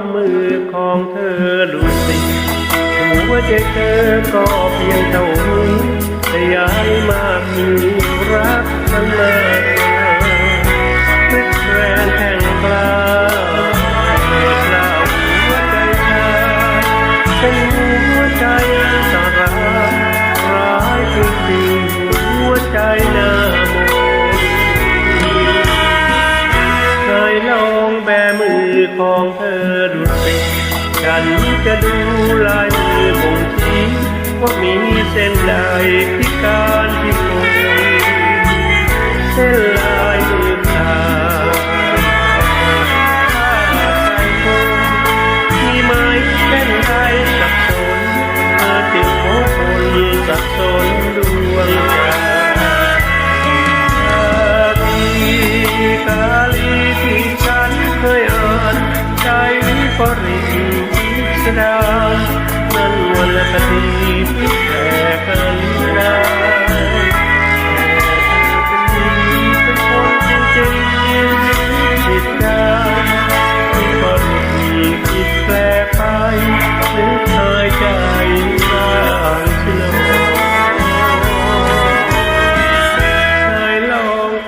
ลองกำมือของเธอดูสิหัวใจเธอก็เพียงเท่านี้แต่ยายมามีรักมันมากกว่าเม็ดแรงแห่งกล้ากล้าวหัวใจชายเป็นหัวใจสาราร้ายจริงๆหัวใจหน้ามนเคยลองแบมือของเธอดู กันจะดูลายมือบ่งชี้ว่ามีเส้นใดพิการ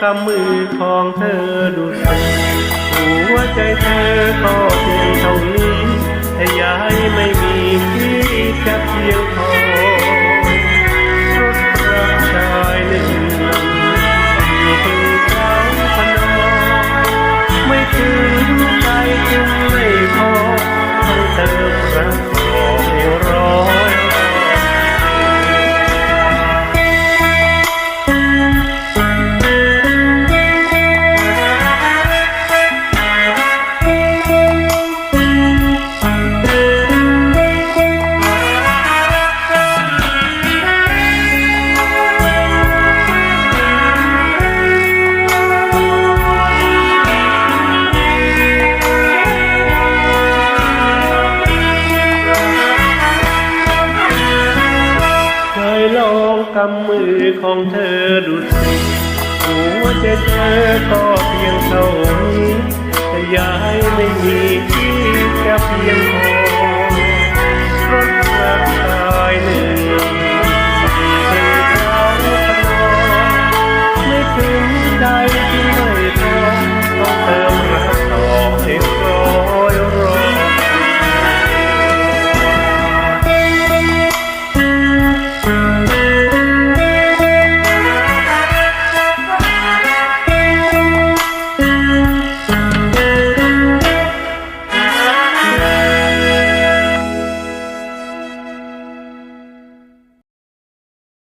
กำมือของเธอดูสิหัวใจเธอก็เพียงเท่านี้แต่ยา กำมือของเธอดูสิหัวใจเธอก็เพียงเท่านี้แต่ยายไม่มีที่จะเพียง